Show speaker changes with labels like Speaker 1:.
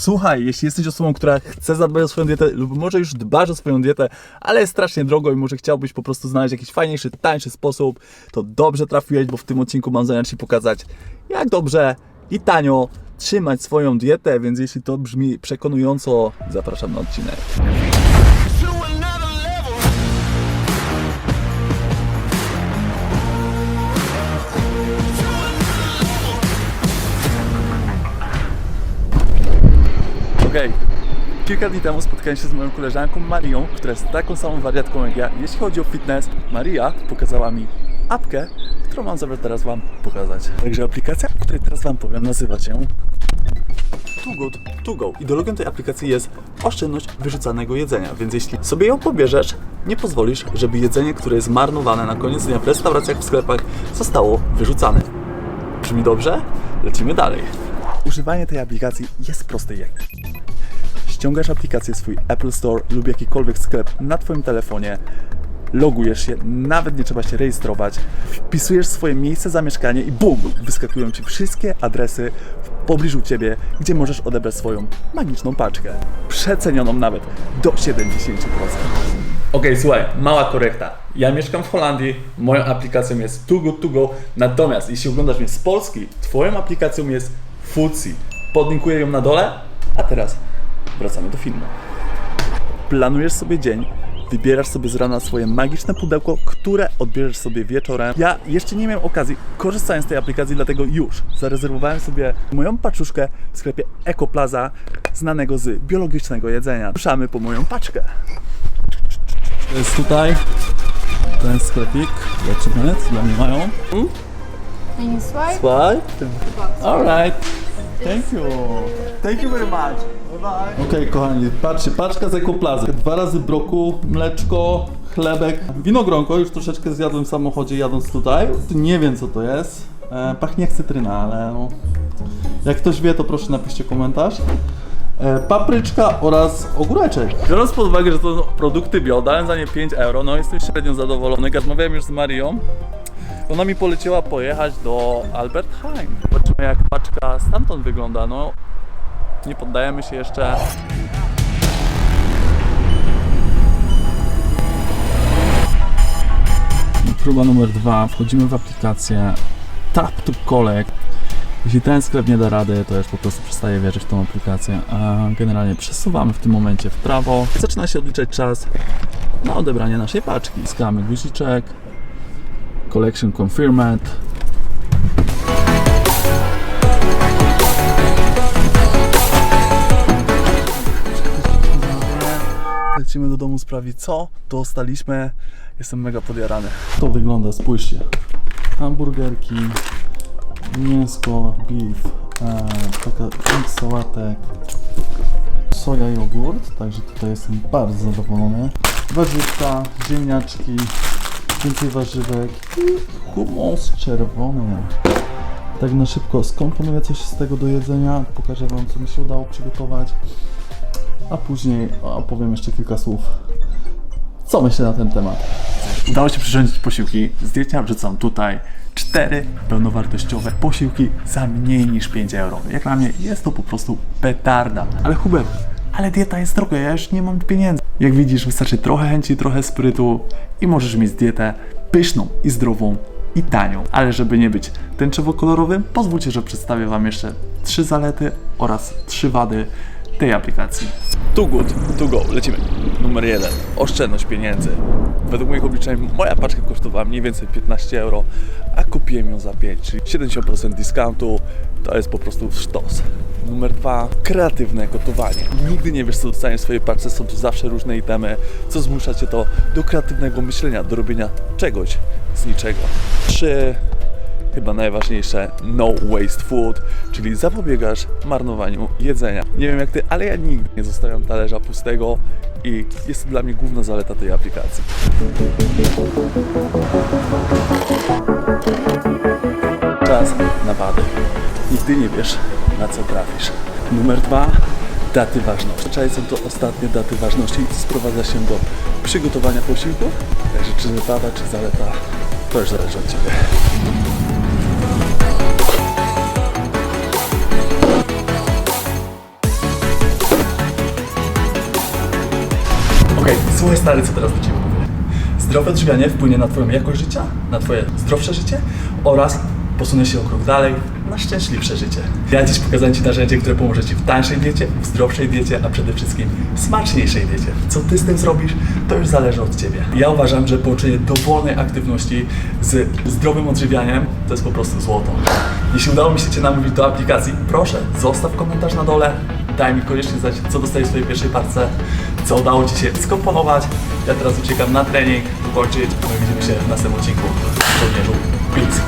Speaker 1: Słuchaj, jeśli jesteś osobą, która chce zadbać o swoją dietę lub może już dbasz o swoją dietę, ale jest strasznie drogo i może chciałbyś po prostu znaleźć jakiś fajniejszy, tańszy sposób, to dobrze trafiłeś, bo w tym odcinku mam zamiar Ci pokazać, jak dobrze i tanio trzymać swoją dietę, więc jeśli to brzmi przekonująco, zapraszam na odcinek. Kilka dni temu spotkałem się z moją koleżanką Marią, która jest taką samą wariatką jak ja. Jeśli chodzi o fitness, Maria pokazała mi apkę, którą mam zamiar teraz Wam pokazać. Także aplikacja, o której teraz Wam powiem, nazywa się Too Good To Go. Ideologią tej aplikacji jest oszczędność wyrzucanego jedzenia, więc jeśli sobie ją pobierzesz, nie pozwolisz, żeby jedzenie, które jest marnowane na koniec dnia w restauracjach, w sklepach, zostało wyrzucane. Brzmi dobrze? Lecimy dalej. Używanie tej aplikacji jest proste jak ściągasz aplikację swój Apple Store lub jakikolwiek sklep na Twoim telefonie, logujesz się, nawet nie trzeba się rejestrować, wpisujesz swoje miejsce zamieszkania i BUM! Wyskakują Ci wszystkie adresy w pobliżu Ciebie, gdzie możesz odebrać swoją magiczną paczkę. Przecenioną nawet do 70%. Okej, słuchaj, mała korekta. Ja mieszkam w Holandii, moją aplikacją jest Too Good To Go, natomiast jeśli oglądasz mnie z Polski, Twoją aplikacją jest Foodsie. Podlinkuję ją na dole, a teraz wracamy do filmu. Planujesz sobie dzień, wybierasz sobie z rana swoje magiczne pudełko, które odbierzesz sobie wieczorem. Ja jeszcze nie miałem okazji, korzystając z tej aplikacji, dlatego już zarezerwowałem sobie moją paczuszkę w sklepie Ekoplaza, znanego z biologicznego jedzenia. Ruszamy po moją paczkę. To jest tutaj ten sklepik. Zobaczymy, co dla mnie mają.
Speaker 2: Can you swipe?
Speaker 1: Swipe? Alright. Thank you. Thank you very much. Bye bye. Okej, kochani, patrzcie, paczka z ekoplazy. Dwa razy broku, mleczko, chlebek, winogronko. Już troszeczkę zjadłem w samochodzie jadąc tutaj. Nie wiem co to jest. E, pachnie jak cytryna, ale no. Jak ktoś wie, to proszę napiszcie komentarz. E, papryczka oraz ogóreczek. Biorąc pod uwagę, że to są produkty bio, dałem za nie 5 euro, no jestem średnio zadowolony. Rozmawiałem już z Marią. Ona mi poleciła pojechać do Albert Heijn. Jak paczka stamtąd wygląda. No, nie poddajemy się jeszcze. Próba numer dwa. Wchodzimy w aplikację Tap to Collect. Jeśli ten sklep nie da rady, to już po prostu przestaję wierzyć w tą aplikację. A generalnie przesuwamy w tym momencie w prawo. Zaczyna się odliczać czas na odebranie naszej paczki. Skamy guziczek. Collection Confirmed. Lecimy do domu sprawdzić co dostaliśmy. Jestem mega podjarany. To wygląda, spójrzcie. Hamburgerki, mięsko, beef, e, taka sałatek, soja jogurt, także tutaj jestem bardzo zadowolony. Warzywka, ziemniaczki, więcej warzywek i hummus czerwony. Tak na szybko skomponuję coś z tego do jedzenia, pokażę Wam co mi się udało przygotować, a później opowiem jeszcze kilka słów, co myślę na ten temat. Udało się przyrządzić posiłki, zdjęcia wrzucam tutaj. Cztery pełnowartościowe posiłki za mniej niż 5 euro. Jak dla mnie jest to po prostu petarda. Ale Hubert, ale dieta jest droga, ja już nie mam pieniędzy. Jak widzisz, wystarczy trochę chęci, trochę sprytu i możesz mieć dietę pyszną i zdrową i tanią. Ale żeby nie być tęczowo-kolorowym, pozwólcie, że przedstawię Wam jeszcze trzy zalety oraz trzy wady tej aplikacji. Too good, to go, lecimy. Numer jeden, oszczędność pieniędzy. Według moich obliczeń moja paczka kosztowała mniej więcej 15 euro, a kupiłem ją za 5, czyli 70% discountu. To jest po prostu sztos. Numer dwa, kreatywne gotowanie. Nigdy nie wiesz, co dostaniesz w swojej paczce, są tu zawsze różne itemy, co zmusza cię to do kreatywnego myślenia, do robienia czegoś z niczego. Trzy, chyba najważniejsze, no waste food, czyli zapobiegasz marnowaniu jedzenia. Nie wiem jak ty, ale ja nigdy nie zostawiam talerza pustego i jest to dla mnie główna zaleta tej aplikacji. Czas na wady. Nigdy nie wiesz, na co trafisz. Numer dwa, daty ważności. Zazwyczaj są to ostatnie daty ważności i sprowadza się do przygotowania posiłków. Także czy wada, czy zaleta, to już zależy od Ciebie. Okej, słuchaj stary, co teraz do Ciebie mówię. Zdrowe odżywianie wpłynie na Twoją jakość życia, na Twoje zdrowsze życie oraz posunie się o krok dalej na szczęśliwsze życie. Ja dziś pokazałem Ci narzędzie, które pomoże Ci w tańszej diecie, w zdrowszej diecie, a przede wszystkim smaczniejszej diecie. Co Ty z tym zrobisz, to już zależy od Ciebie. Ja uważam, że połączenie dowolnej aktywności z zdrowym odżywianiem to jest po prostu złoto. Jeśli udało mi się Cię namówić do aplikacji, proszę, zostaw komentarz na dole, daj mi koniecznie znać, co dostajesz w swojej pierwszej parce, co udało Ci się skomponować. Ja teraz uciekam na trening, kończyć, no i widzimy się w następnym odcinku. Żołnierzu, peace.